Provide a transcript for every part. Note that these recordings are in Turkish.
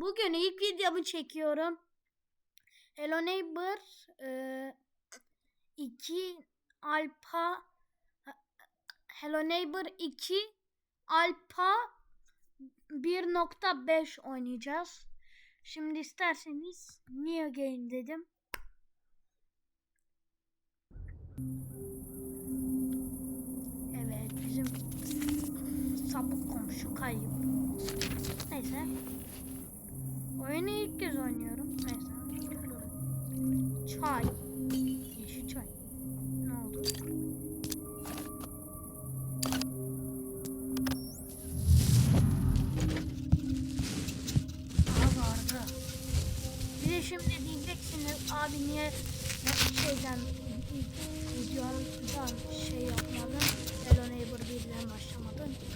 Bugün ilk videomu çekiyorum. Hello Neighbor 2 Alpa Hello Neighbor 2 Alpa 1.5 oynayacağız. Şimdi isterseniz New Game dedim. Evet bizim sapık komşu kayıp. Neyse. Oyunu ilk kez oynuyorum. Neyse. Çay. Yeşil çay. Ne oldu? Aa vardı. Bir de şimdi diyeceksiniz abi niye şeyden videodan şey yapmadın? Hello Neighbor 1'den başlamadın. İstemedim.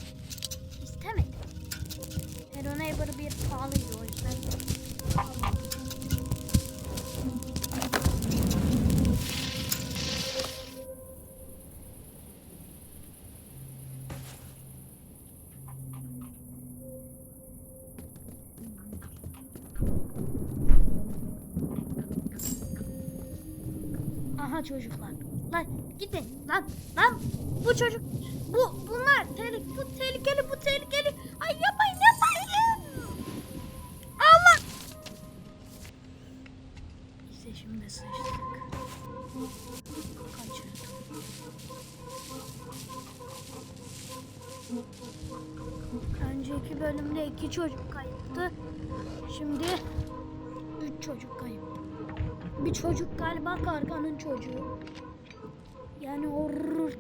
Aha çocuklar. Lan gidin lan lan bu çocuk bu bunlar tehlik bu tehlikeli bu tehlikeli. Ay yapmayın yapmayın. Allah. İşte şimdi sıçtık. Kaçırdım. Önceki bölümde iki çocuk kayıptı. Şimdi üç çocuk kayıp. Bir çocuk galiba karganın çocuğu. Yani horror.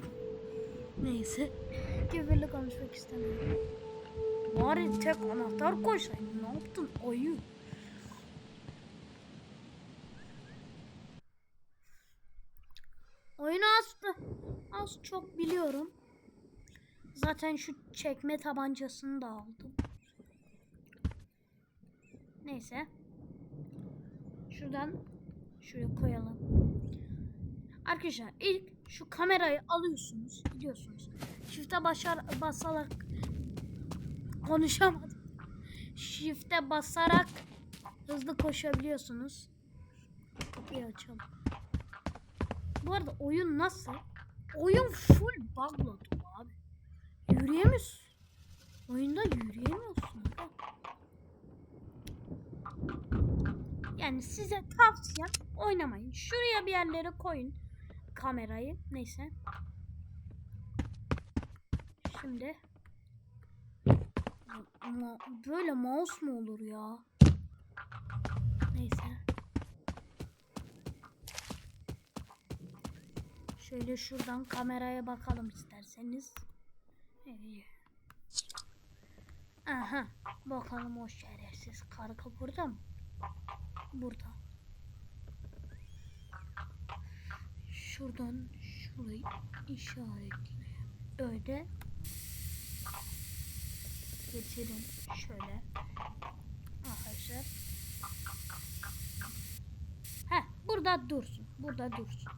Neyse. Küfürlü konuşmak istemiyorum. Bari tek anahtar koysaydın. Ne yaptın ayı? Oyunu az, az çok biliyorum. Zaten şu çekme tabancasını da aldım. Neyse. Şuradan şuraya koyalım. Arkadaşlar ilk şu kamerayı alıyorsunuz. Gidiyorsunuz. Shift'e başar basarak konuşamadım. Shift'e basarak hızlı koşabiliyorsunuz. Kapıyı açalım. Bu arada oyun nasıl? Oyun full bug'la dolu abi. Yürüyemiyorsun. Oyunda yürüyemiyorsun. Yani size tavsiyem oynamayın. Şuraya bir yerlere koyun kamerayı. Neyse. Şimdi ama böyle mouse mu olur ya? Neyse. Şöyle şuradan kameraya bakalım isterseniz. Evet. Aha. Bakalım o şerefsiz karga burada mı? Burada. Şuradan şurayı işaretleyeyim. Öyle. Getirin şöyle. Arkadaşlar. Heh, burada dursun. Burada dursun.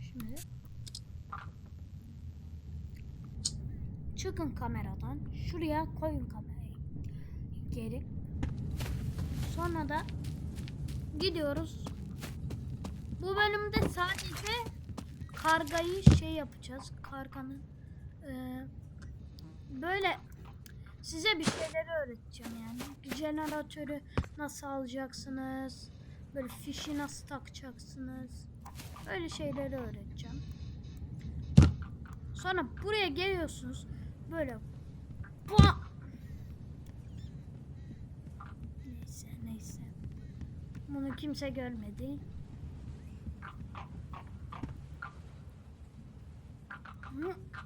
Şimdi çıkın kameradan. Şuraya koyun kamerayı. Geri. Sonra da gidiyoruz. Bu bölümde sadece kargayı şey yapacağız. Karganın eee, böyle size bir şeyleri öğreteceğim yani. Jeneratörü nasıl alacaksınız? Böyle fişi nasıl takacaksınız? Öyle şeyleri öğreteceğim. Sonra buraya geliyorsunuz. Böyle Bua! Neyse neyse. Bunu kimse görmedi.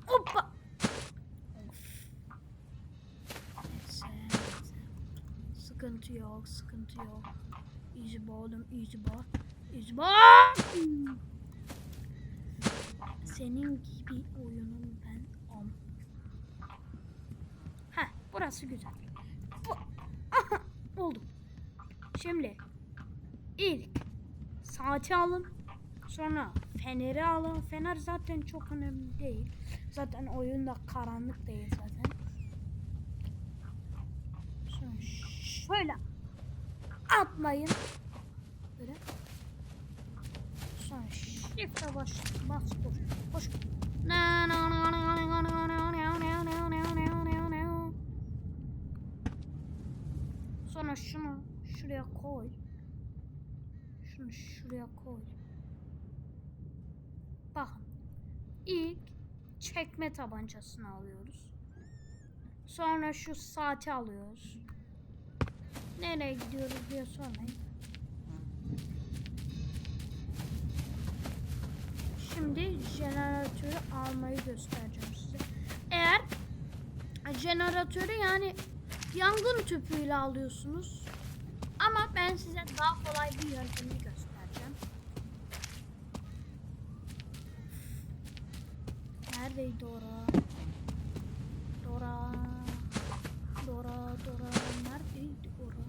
Hoppa. Sıkıntı yok, sıkıntı yok. Easy ball'um, easy ball. Easy ball. Senin gibi oyunum ben om. Heh, burası güzel. Bu, aha, oldu. Şimdi saati alın. Sonra feneri alın. Fener zaten çok önemli değil. Zaten oyunda karanlık değil zaten. Sonra şöyle atmayın. Böyle. Sonra shift'e baş bas koş. Koş. Na na na na na na na na. Sonra şunu şuraya koy. Şunu şuraya koy. Bakın. İlk çekme tabancasını alıyoruz. Sonra şu saati alıyoruz. Nereye gidiyoruz diye sormayın. Şimdi jeneratörü almayı göstereceğim size. Eğer jeneratörü yani yangın tüpüyle alıyorsunuz. Ama ben size daha kolay bir yöntemini göstereceğim. Neredeydi Dora? Dora. Dora, Dora. Neredeydi Dora?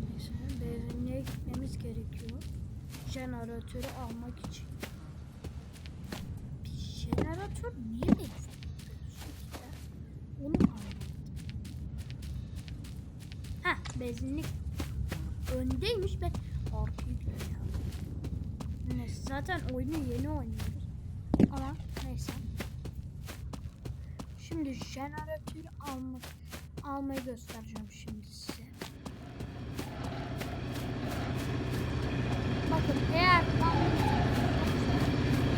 Neyse, benzinliğe gitmemiz gerekiyor. Jeneratörü almak için. Bir jeneratör niye benzin yapıyorsun ki de? Onu anlamadım. Heh, benzinlik öndeymiş ben. Neyse zaten oyunu yeni oynuyoruz. Ama neyse. Şimdi jeneratörü almak almayı göstereceğim şimdi size. Bakın eğer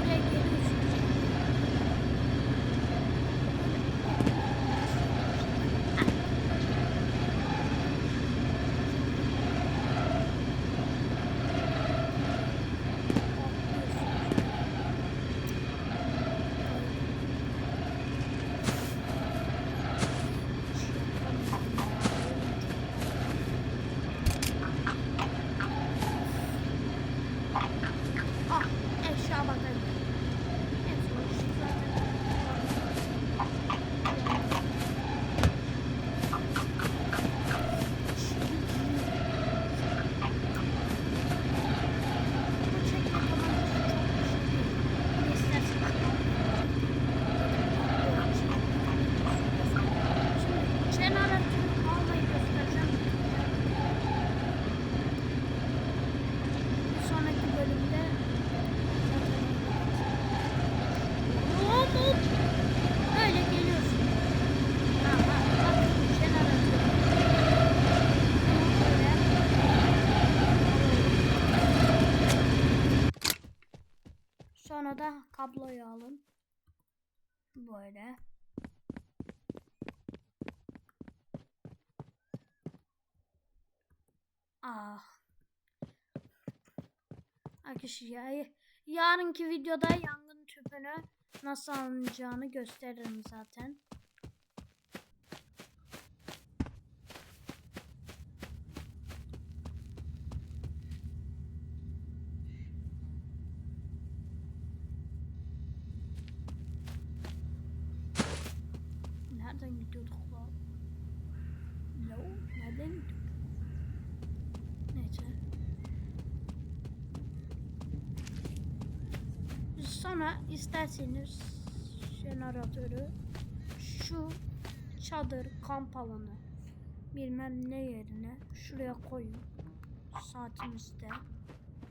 buraya geliyorsunuz. Ah, eşya bakalım. En son şu zaten. Bu çekme tabancası çok bir şey değil. Ne isterseniz Şimdi jeneratörü almayı göstereceğim. Bir sonraki bölümde Hop hop. Böyle geliyorsun. Ha ha bak jeneratör. Böyle. Sonra da kabloyu alın. Böyle. Ah. Arkadaşlar ya, yarınki videoda yangın tüpünü nasıl alınacağını gösteririm zaten. Nereden gidiyorduk lan? No, nereden? Neyse. Sonra isterseniz jeneratörü şu çadır kamp alanı bilmem ne yerine şuraya koyun. Saatimizde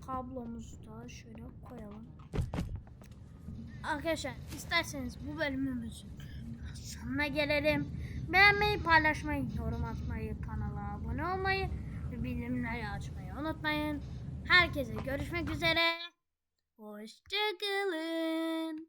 kablomuzu da şöyle koyalım. Arkadaşlar isterseniz bu bölümümüzün sonuna gelelim. Beğenmeyi, paylaşmayı, yorum atmayı, kanala abone olmayı ve bildirimleri açmayı unutmayın. Herkese görüşmek üzere. Hoşçakalın.